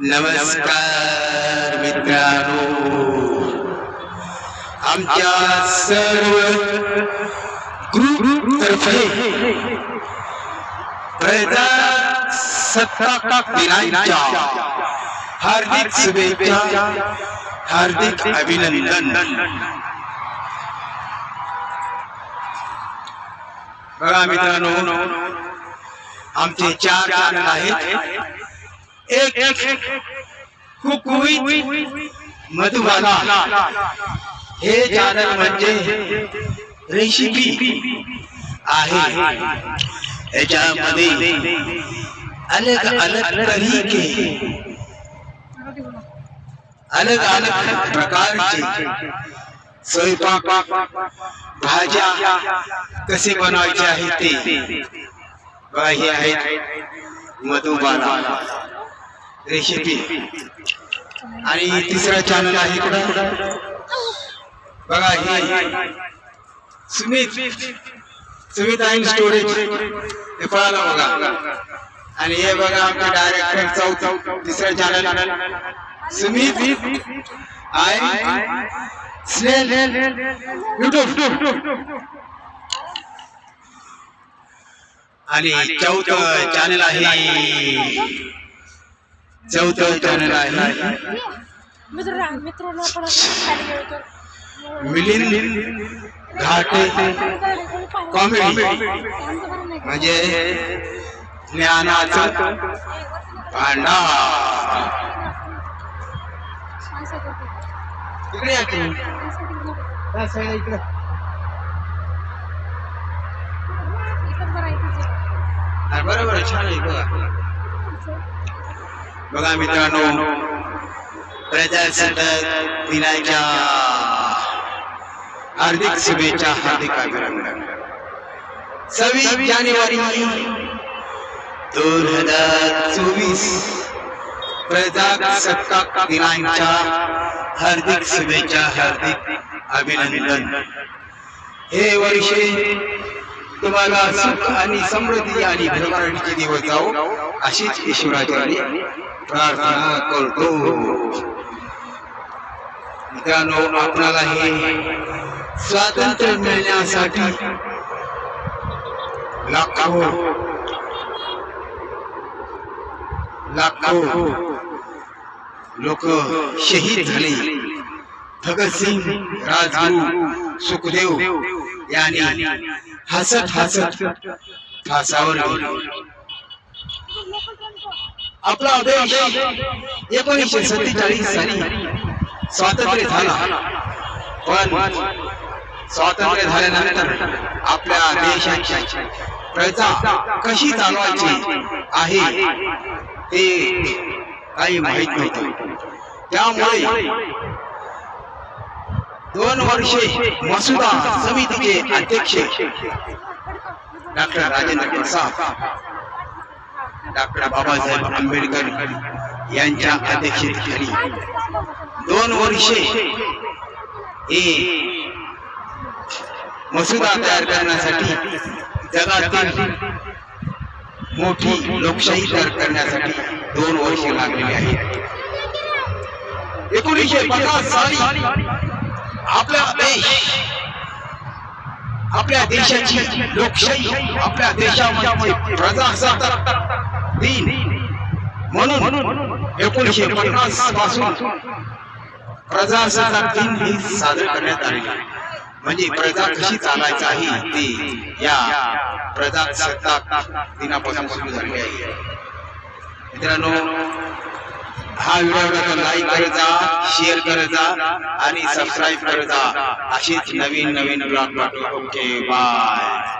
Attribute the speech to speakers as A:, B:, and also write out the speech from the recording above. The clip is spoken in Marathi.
A: नमस्कार मित्रांनो. आमच्या सर्व ग्रुप तर्फे प्रजासत्ताक दिनाच्या हार्दिक शुभेच्छा हार्दिक अभिनंदन. बघा मित्रांनो आमचे चार आहेत. एक एक कुकवीत मधुबाला। हे म्हणजे आहे। याच्यामध्ये अलग अलग तरीके, अलग अलग प्रकारचे स्वयंपाक, भाज्या कसे बनवायचे आहे ते बघा हे आहेत मधुबाला। रेसिपी. आणि तिसरा चॅनल आहे कुठं बघा हे. सुमित. सुमित आहे स्टोरेज हे पळाला बघा. आणि हे बघा आमचे डायरेक्टर चौथ. तिसरा channel Sumit. I snail. YouTube आणि चौथ चॅनल आहे. चौथ चॅनल आहे.
B: मित्र मित्रांनो
A: मिलिंद घाटे कॉमेडी म्हणजे ज्ञानाचं भांडा इकडे या इकडे. बरोबर आहे, छान आहे बघा. बघा मित्रांनो प्रजासत्ताक दिनाच्या हार्दिक शुभेच्छा हार्दिक अभिनंदन. सव्वीस जानेवारी दोन हजार चोवीस प्रजासत्ताक दिनाच्या हार्दिक शुभेच्छा हार्दिक अभिनंदन. हे वर्षे तुम्हाला सुख आणि समृद्धी आणि भरभराटीचे दिवस जाऊ अशीच ईश्वराची प्रार्थना करतो. मित्रांनो आपणाला हे स्वातंत्र्य मिळण्यासाठी लाखो लाखो लोक शहीद झाले. भगतसिंग राजगुरू सुखदेव यांनी हसत हसत फासावर आपला देश एकोणीसशे सत्तेचाळीस साली स्वातंत्र्य झाला. पण स्वातंत्र्य झाल्यानंतर आपल्या देशाची प्रजा कशी चालवायची आहे ते काही माहीत नव्हतं. त्यामुळे दोन वर्षे मसुदा समितीचे अध्यक्ष. डॉक्टर राजेंद्र प्रसाद डॉक्टर बाबासाहेब आंबेडकर यांच्या अध्यक्षतेखाली दोन वर्षे हे मसुदा तयार करण्यासाठी जगातील मोठी लोकशाही तयार करण्यासाठी दोन वर्ष लागलेली आहेत. एकोणीसशे पन्नास साली आपला देश आपल्या देशाची लोकशाही आपल्या देशामध्ये प्रजासत्ताक दिन म्हणून एकोणीशे पन्नासपासून प्रजासत्ताक दिन ही साजरे करण्यात आले म्हणजे प्रजा कशी चालायचं आहे ते या प्रजासत्ताक दिनापासून सुरू झालेली आहे. मित्रांनो हा व्हिडिओ लाईक करायचा शेअर करायचा आणि सबस्क्राईब करायचा अशीच नवीन नवीन ब्लॉग ओके बाय